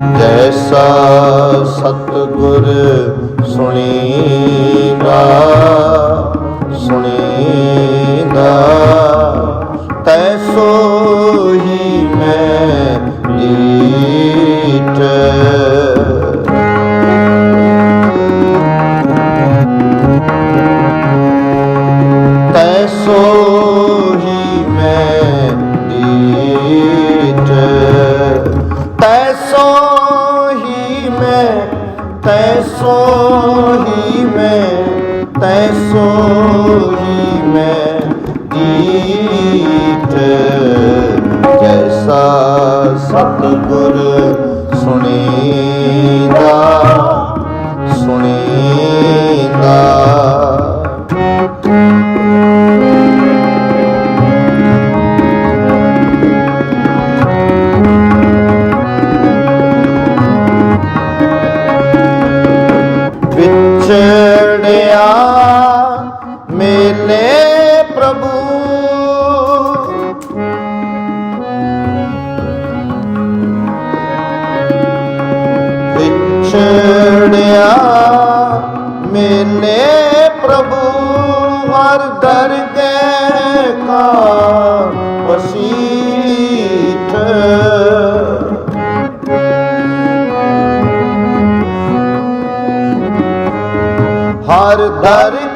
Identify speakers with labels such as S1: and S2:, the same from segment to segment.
S1: ਜੈਸਾ ਸਤਗੁਰ ਸੁਣੀਦਾ ਸੁਣੀ ਸੋਰੀ ਮੈਂ ਮਾਨ ਵਸੀਠ ਹਰ ਦਰ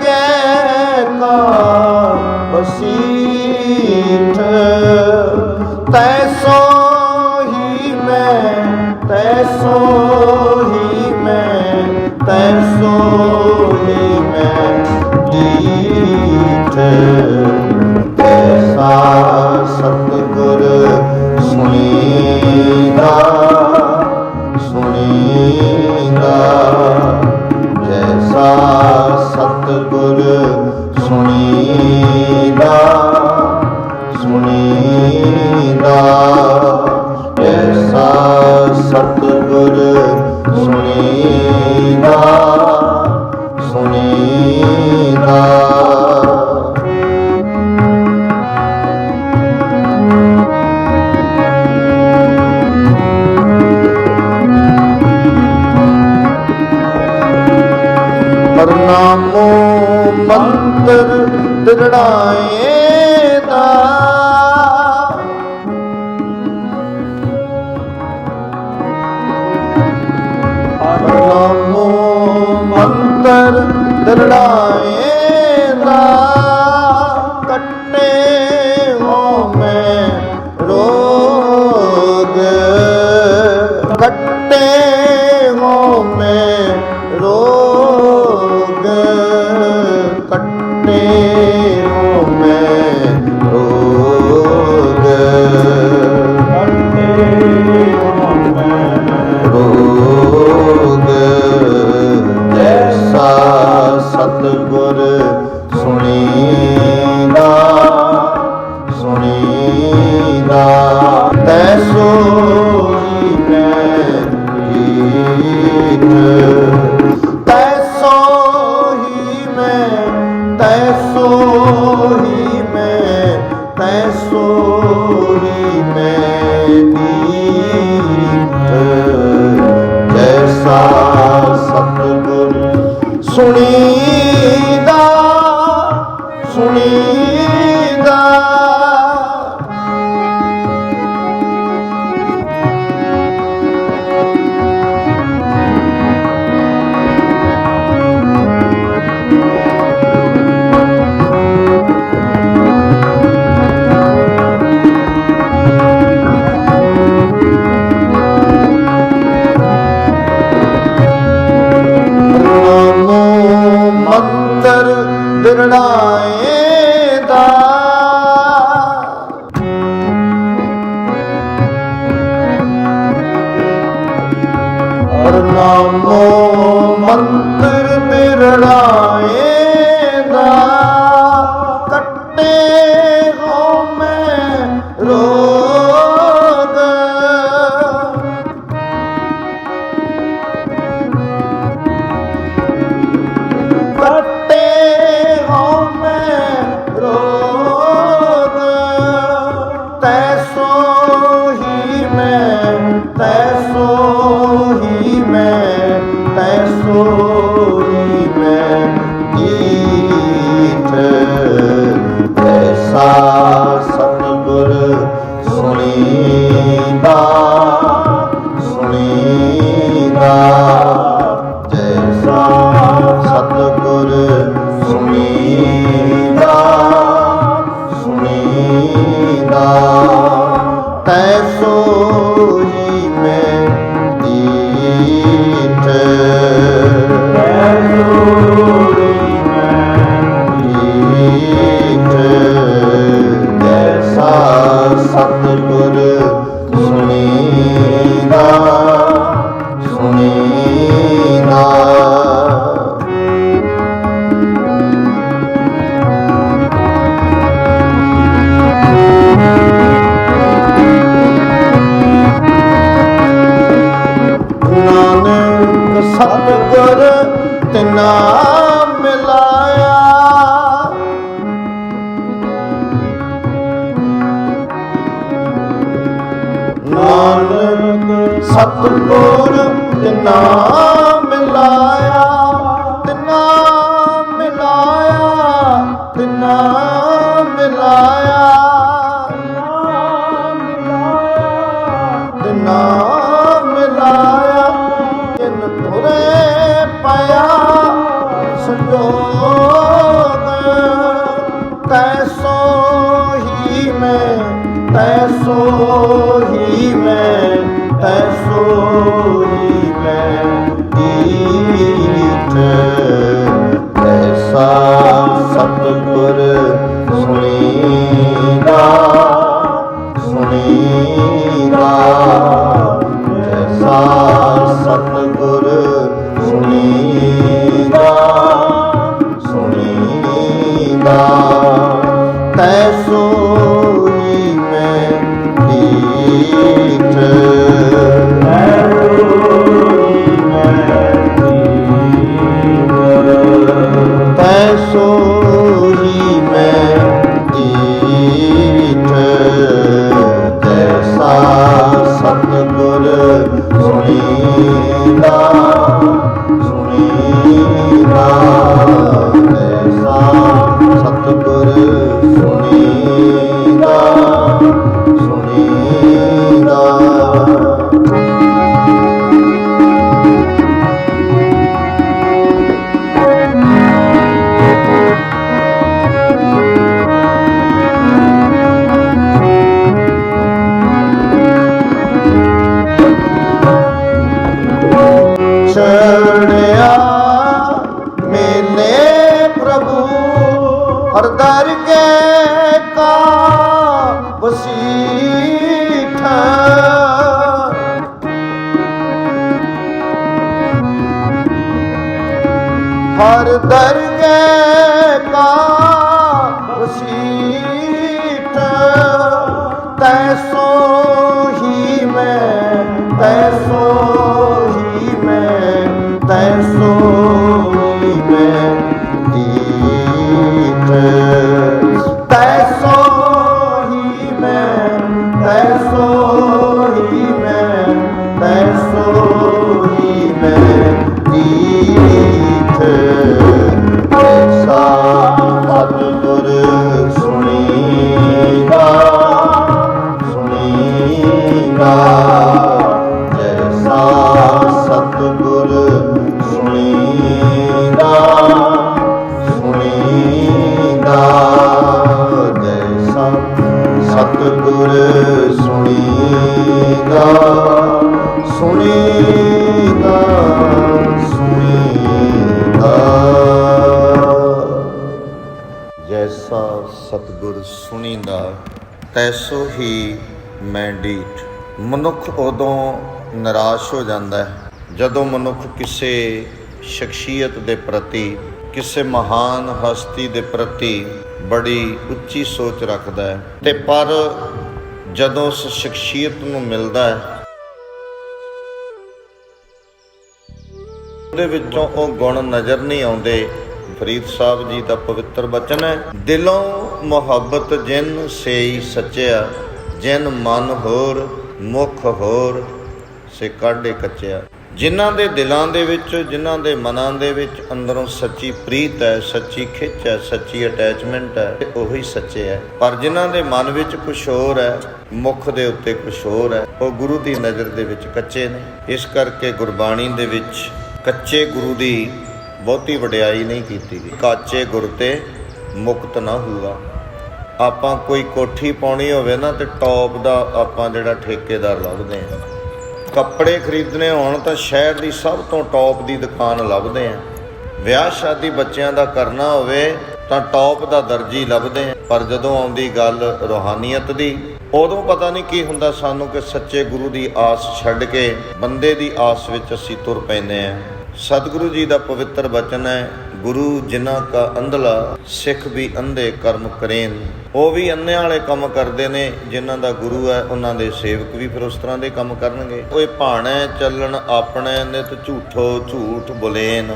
S1: ਅੰਦਰ ਦਰੜਾਏ ਦਾ ਕੱਟੇ ਹੋ ਮੈਂ ਰੋਗ। ਕੱਟੇ ਹੋ ਮੈਂ ਰੋਗ। ਕੱਟੇ ਹੋ ਮੈਂ ਰੋਗ। ਕੱਟੇ ਹੋ ਮੈਂ ਰੋਗ। ਸਤਿਗੁਰ ਤਿਨਾ ਮਿਲਾਇਆ। ਨਾਨਕ ਸਤਿਗੁਰ ਤਿਨਾ ਮਿਲਾਇਆ ਤਿਨਾ ਮਿਲਾਇਆ ਤਿਨਾ ਮਿਲਾਇਆ। ਹਰ ਦਰ ਕੇ ਸੁਣੀਦਾ ਸੁਣੀਦਾ ਜੈਸਾ ਸਤਿਗੁਰ ਸੁਣੀਂਦਾ, ਤੈਸੋ ਹੀ ਮੈਂ ਡੀਟ ਮਨੁੱਖ ਉਦੋਂ ਨਿਰਾਸ਼ ਹੋ ਜਾਂਦਾ ਹੈ, ਜਦੋਂ ਮਨੁੱਖ ਕਿਸੇ ਸ਼ਖਸੀਅਤ ਦੇ ਪ੍ਰਤੀ, ਕਿਸੇ ਮਹਾਨ ਹਸਤੀ ਦੇ ਪ੍ਰਤੀ ਬੜੀ ਉੱਚੀ ਸੋਚ ਰੱਖਦਾ ਹੈ। ਤੇ ਪਰ ਜਦੋਂ ਉਸ ਸ਼ਖਸੀਅਤ ਨੂੰ ਮਿਲਦਾ ਹੈ, ਉਹਦੇ ਵਿੱਚੋਂ ਉਹ ਗੁਣ ਨਜ਼ਰ ਨਹੀਂ ਆਉਂਦੇ। ਫਰੀਦ ਸਾਹਿਬ ਜੀ ਦਾ ਪਵਿੱਤਰ ਬਚਨ ਹੈ, ਦਿਲੋਂ ਮੁਹੱਬਤ ਜਿਨ ਸੇਈ ਸੱਚਿਆ, ਜਿਨ ਮਨ ਹੋਰ ਮੁਖ ਹੋਰ, ਸੇ ਕਾਢੇ ਕੱਚਿਆ। ਜਿਨ੍ਹਾਂ ਦੇ ਦਿਲਾਂ ਦੇ ਵਿੱਚ, ਜਿਨ੍ਹਾਂ ਦੇ ਮਨਾਂ ਦੇ ਵਿੱਚ ਅੰਦਰੋਂ ਸੱਚੀ ਪ੍ਰੀਤ ਹੈ, ਸੱਚੀ ਖਿੱਚ ਹੈ, ਸੱਚੀ ਅਟੈਚਮੈਂਟ ਹੈ, ਤੇ ਉਹੀ ਸੱਚੇ ਹੈ। ਪਰ ਜਿਨ੍ਹਾਂ ਦੇ ਮਨ ਵਿੱਚ ਕੁਝ ਹੋਰ ਹੈ, ਮੁਖ ਦੇ ਉੱਤੇ ਕੁਝ ਹੋਰ ਹੈ, ਉਹ ਗੁਰੂ ਦੀ ਨਜ਼ਰ ਦੇ ਵਿੱਚ ਕੱਚੇ ਨੇ। ਇਸ ਕਰਕੇ ਗੁਰਬਾਣੀ ਦੇ ਵਿੱਚ ਕੱਚੇ ਗੁਰੂ ਦੀ ਬਹੁਤੀ ਵਡਿਆਈ ਨਹੀਂ ਕੀਤੀ ਗਈ। ਕਾਚੇ ਗੁਰ ਤੇ ਮੁਕਤ ਨਾ ਹੋਊਗਾ। ਆਪਾਂ ਕੋਈ ਕੋਠੀ ਪਾਉਣੀ ਹੋਵੇ ਨਾ, ਤੇ ਟੌਪ ਦਾ ਆਪਾਂ ਜਿਹੜਾ ਠੇਕੇਦਾਰ ਲੱਭਦੇ ਆ ਕੱਪੜੇ ਖਰੀਦਣੇ ਹੋਣ ਤਾਂ ਸ਼ਹਿਰ ਦੀ ਸਭ ਤੋਂ ਟੌਪ ਦੀ ਦੁਕਾਨ ਲੱਭਦੇ ਆ। ਵਿਆਹ ਸ਼ਾਦੀ ਬੱਚਿਆਂ ਦਾ ਕਰਨਾ ਹੋਵੇ ਤਾਂ ਟੌਪ ਦਾ ਦਰਜੀ ਲੱਭਦੇ ਆ। ਪਰ ਜਦੋਂ ਆਉਂਦੀ ਗੱਲ ਰੋਹਾਨੀਅਤ ਦੀ, ਉਦੋਂ ਪਤਾ ਨਹੀਂ ਕੀ ਹੁੰਦਾ ਸਾਨੂੰ ਕਿ ਸੱਚੇ ਗੁਰੂ ਦੀ ਆਸ ਛੱਡ ਕੇ ਬੰਦੇ ਦੀ ਆਸ ਵਿੱਚ ਅਸੀਂ ਤੁਰ ਪੈਂਦੇ ਆ। ਸਤਿਗੁਰੂ ਜੀ ਦਾ ਪਵਿੱਤਰ ਬਚਨ ਹੈ ਗੁਰੂ ਜਿਨ੍ਹਾਂ ਕਾ ਅੰਧਲਾ, ਸਿੱਖ ਵੀ ਅੰਧੇ ਕਰਮ ਕਰੇਨ। ਉਹ ਵੀ ਅੰਨ੍ਹਿਆਂ ਵਾਲੇ ਕੰਮ ਕਰਦੇ ਨੇ, ਜਿਨ੍ਹਾਂ ਦਾ ਗੁਰੂ ਹੈ, ਉਹਨਾਂ ਦੇ ਸੇਵਕ ਵੀ ਫਿਰ ਉਸ ਤਰ੍ਹਾਂ ਦੇ ਕੰਮ ਕਰਨਗੇ। ਓਏ ਭਾਣੇ ਚੱਲਣ ਆਪਣੇ ਨਿਤ ਝੂਠੋ ਝੂਠ ਬੁਲੇਨ।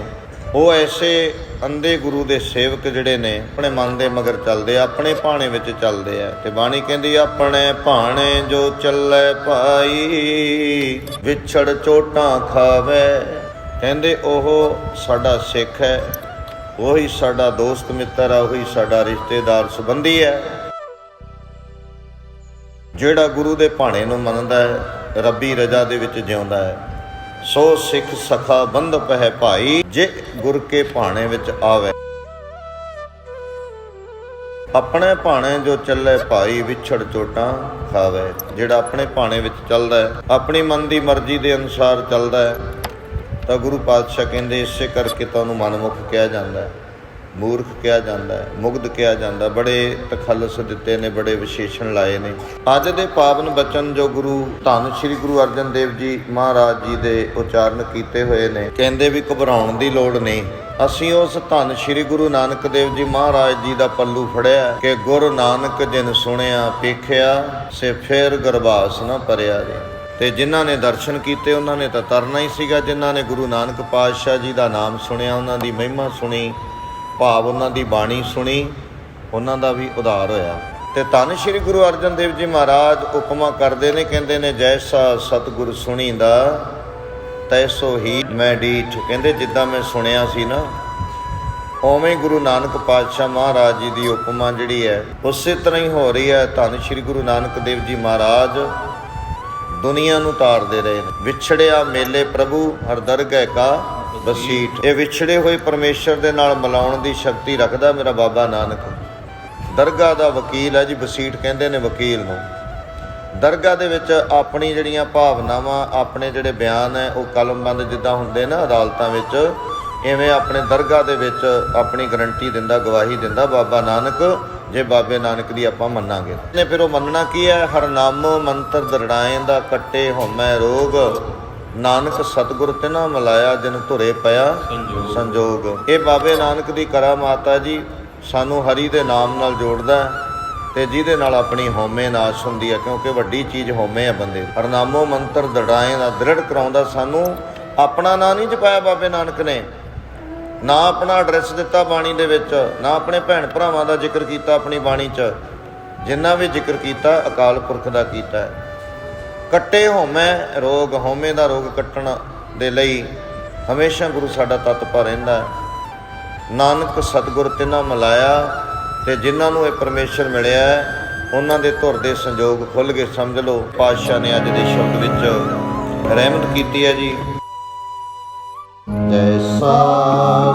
S1: ਉਹ ਐਸੇ ਅੰਦੇ ਗੁਰੂ ਦੇ ਸੇਵਕ ਜਿਹੜੇ ਨੇ, ਆਪਣੇ ਮਨ ਦੇ ਮਗਰ ਚੱਲਦੇ ਆ, ਆਪਣੇ ਭਾਣੇ ਵਿੱਚ ਚੱਲਦੇ ਆ। ਤੇ ਬਾਣੀ ਕਹਿੰਦੀ, ਆਪਣੇ ਭਾਣੇ ਜੋ ਚੱਲੇ ਭਾਈ, ਵਿਛੜ ਚੋਟਾਂ ਖਾਵੇ। ਕਹਿੰਦੇ ਉਹ ਸਾਡਾ ਸਿੱਖ ਹੈ ਉਹੀ ਸਾਡਾ ਦੋਸਤ ਮਿੱਤਰ ਆ, ਉਹੀ ਸਾਡਾ ਰਿਸ਼ਤੇਦਾਰ, ਸੰਬੰਧੀ ਹੈ। ਜਿਹੜਾ ਗੁਰੂ ਦੇ ਭਾਣੇ ਨੂੰ ਮੰਨਦਾ ਹੈ, ਰੱਬੀ ਰਜਾ ਦੇ ਵਿੱਚ ਜਿਉਂਦਾ ਹੈ। ਸੋ ਸਿੱਖ ਸਖਾ ਬੰਧ ਪਹਿ ਭਾਈ, ਜੇ ਗੁਰ ਕੇ ਭਾਣੇ ਵਿੱਚ ਆਵੇ। ਆਪਣੇ ਭਾਣੇ ਜੋ ਚੱਲੇ ਭਾਈ, ਵਿਛੜ ਚੋਟਾਂ ਖਾਵੇ। ਜਿਹੜਾ ਆਪਣੇ ਭਾਣੇ ਵਿੱਚ ਚੱਲਦਾ ਹੈ, ਆਪਣੀ ਮਨ ਦੀ ਮਰਜ਼ੀ ਦੇ ਅਨੁਸਾਰ ਚੱਲਦਾ ਹੈ। ਤਾਂ ਗੁਰੂ ਪਾਤਸ਼ਾਹ ਕਹਿੰਦੇ ਇਸੇ ਕਰਕੇ ਤੁਹਾਨੂੰ ਮਨਮੁਖ ਕਿਹਾ ਜਾਂਦਾ ਹੈ। ਮੂਰਖ ਕਿਹਾ ਜਾਂਦਾ ਹੈ, ਮੁਗਧ ਕਿਹਾ ਜਾਂਦਾ ਬੜੇ ਤਖੱਲਸ ਦਿੱਤੇ ਨੇ, ਬੜੇ ਵਿਸ਼ੇਸ਼ਣ ਲਾਏ ਨੇ। ਅੱਜ ਦੇ ਪਾਵਨ ਬਚਨ ਜੋ ਗੁਰੂ ਧੰਨ ਸ੍ਰੀ ਗੁਰੂ ਅਰਜਨ ਦੇਵ ਜੀ ਮਹਾਰਾਜ ਜੀ ਦੇ ਉਚਾਰਨ ਕੀਤੇ ਹੋਏ ਨੇ, ਕਹਿੰਦੇ ਵੀ ਘਬਰਾਉਣ ਦੀ ਲੋੜ ਨਹੀਂ। ਅਸੀਂ ਉਸ ਧੰਨ ਸ੍ਰੀ ਗੁਰੂ ਨਾਨਕ ਦੇਵ ਜੀ ਮਹਾਰਾਜ ਜੀ ਦਾ ਪੱਲੂ ਫੜਿਆ, ਕਿ ਗੁਰੂ ਨਾਨਕ ਜਿਨ ਸੁਣਿਆ ਪੇਖਿਆ ਸੇ ਫੇਰ ਗਰਭਾਸ ਨਾ ਪਰਿਆ ਰੇ ਤੇ ਜਿਨ੍ਹਾਂ ਨੇ ਦਰਸ਼ਨ ਕੀਤੇ, ਉਹਨਾਂ ਨੇ ਤਾਂ ਤਰਨਾ ਹੀ ਸੀਗਾ। ਜਿਨ੍ਹਾਂ ਨੇ ਗੁਰੂ ਨਾਨਕ ਪਾਤਸ਼ਾਹ ਜੀ ਦਾ ਨਾਮ ਸੁਣਿਆ, ਉਹਨਾਂ ਦੀ ਮਹਿਮਾ ਸੁਣੀ, ਭਾਵ ਉਹਨਾਂ ਦੀ ਬਾਣੀ ਸੁਣੀ, ਉਹਨਾਂ ਦਾ ਵੀ ਉਧਾਰ ਹੋਇਆ। ਤੇ ਧੰਨ ਸ਼੍ਰੀ ਗੁਰੂ ਅਰਜਨ ਦੇਵ ਜੀ ਮਹਾਰਾਜ ਉਪਮਾ ਕਰਦੇ ਨੇ, ਕਹਿੰਦੇ ਨੇ ਜੈਸਾ ਸਤਿਗੁਰ ਸੁਣੀਂਦਾ ਤੈਸੋ ਹੀ ਮੈਂ ਡੀਠ। ਕਹਿੰਦੇ, ਜਿੱਦਾਂ ਮੈਂ ਸੁਣਿਆ ਸੀ ਨਾ, ਉਵੇਂ ਗੁਰੂ ਨਾਨਕ ਪਾਤਸ਼ਾਹ ਮਹਾਰਾਜ ਜੀ ਦੀ ਉਪਮਾ ਜਿਹੜੀ ਹੈ ਉਸੇ ਤਰ੍ਹਾਂ ਹੀ ਹੋ ਰਹੀ ਹੈ। ਧੰਨ ਸ਼੍ਰੀ ਗੁਰੂ ਨਾਨਕ ਦੇਵ ਜੀ ਮਹਾਰਾਜ ਦੁਨੀਆ ਨੂੰ ਤਾਰਦੇ ਰਹੇ ਨੇ। ਵਿਛੜਿਆ ਮੇਲੇ ਪ੍ਰਭੂ, ਹਰ ਦਰਗਹਿ ਕਾ ਬਸੀਠ ਇਹ ਵਿਛੜੇ ਹੋਏ ਪਰਮੇਸ਼ਰ ਦੇ ਨਾਲ ਮਿਲਾਉਣ ਦੀ ਸ਼ਕਤੀ ਰੱਖਦਾ ਮੇਰਾ ਬਾਬਾ ਨਾਨਕ। ਦਰਗਾਹ ਦਾ ਵਕੀਲ ਹੈ ਜੀ ਬਸੀਠ ਕਹਿੰਦੇ ਨੇ ਵਕੀਲ ਨੂੰ। ਦਰਗਾਹ ਦੇ ਵਿੱਚ ਆਪਣੀ ਜਿਹੜੀਆਂ ਭਾਵਨਾਵਾਂ, ਆਪਣੇ ਜਿਹੜੇ ਬਿਆਨ ਹੈ, ਉਹ ਕਲਮਬੰਦ ਜਿੱਦਾਂ ਹੁੰਦੇ ਨਾ ਅਦਾਲਤਾਂ ਵਿੱਚ ਐਵੇਂ ਆਪਣੇ ਦਰਗਾਹ ਦੇ ਵਿੱਚ ਆਪਣੀ ਗਰੰਟੀ ਦਿੰਦਾ, ਗਵਾਹੀ ਦਿੰਦਾ ਬਾਬਾ ਨਾਨਕ। ਜੇ ਬਾਬੇ ਨਾਨਕ ਦੀ ਆਪਾਂ ਮੰਨਾਂਗੇ। ਨੇ ਫਿਰ ਉਹ ਮੰਨਣਾ ਕੀ ਹੈ? ਹਰਨਾਮੋ ਮੰਤਰ ਦਰੜਾਏ ਦਾ ਕੱਟੇ ਹਉਮੈ ਰੋਗ। ਨਾਨਕ ਸਤਿਗੁਰ ਤਿਨਾ ਮਿਲਾਇਆ ਜਿਨ ਧੁਰੇ ਪਿਆ ਸੰਜੋਗ। ਇਹ ਬਾਬੇ ਨਾਨਕ ਦੀ ਕਰਾਮਾਤ ਹੈ ਜੀ ਸਾਨੂੰ ਹਰੀ ਦੇ ਨਾਮ ਨਾਲ ਜੋੜਦਾ ਤੇ ਜਿਹਦੇ ਨਾਲ ਆਪਣੀ ਹਉਮੈ ਨਾਸ਼ ਹੁੰਦੀ ਹੈ ਕਿਉਂਕਿ ਵੱਡੀ ਚੀਜ਼ ਹਉਮੈ ਹੈ ਬੰਦੇ ਹਰਨਾਮੋ ਮੰਤਰ ਦੜਾਏ ਦਾ ਦ੍ਰਿੜ ਕਰਾਉਂਦਾ ਸਾਨੂੰ ਆਪਣਾ ਨਾਂ ਨਹੀਂ ਜਪਾਇਆ ਬਾਬੇ ਨਾਨਕ ਨੇ। ਨਾ ਆਪਣਾ ਐਡਰੈਸ ਦਿੱਤਾ ਬਾਣੀ ਦੇ ਵਿੱਚ, ਨਾ ਆਪਣੇ ਭੈਣ ਭਰਾਵਾਂ ਦਾ ਜ਼ਿਕਰ ਕੀਤਾ ਆਪਣੀ ਬਾਣੀ 'ਚ। ਜਿੰਨਾ ਵੀ ਜ਼ਿਕਰ ਕੀਤਾ, ਅਕਾਲ ਪੁਰਖ ਦਾ ਕੀਤਾ ਹੈ। ਕੱਟੇ ਹੋਮੈ ਰੋਗ, ਹੋਮੇ ਦਾ ਰੋਗ ਕੱਟਣ ਦੇ ਲਈ ਹਮੇਸ਼ਾ ਗੁਰੂ ਸਾਡਾ ਤਤਪਾ ਰਹਿੰਦਾ ਨਾਨਕ ਸਤਿਗੁਰ ਤਿਨਾਂ ਮਿਲਾਇਆ ਤੇ ਜਿਨ੍ਹਾਂ ਨੂੰ ਇਹ ਪਰਮੇਸ਼ਰ ਮਿਲਿਆ ਉਹਨਾਂ ਦੇ ਧੁਰ ਦੇ ਸੰਜੋਗ ਖੁੱਲ ਗਏ। ਸਮਝ ਲਓ, ਪਾਤਸ਼ਾਹ ਨੇ ਅੱਜ ਦੇ ਸ਼ਬਦ ਵਿੱਚ ਰਹਿਮਤ ਕੀਤੀ ਹੈ ਜੀ। ਜੈਸਾ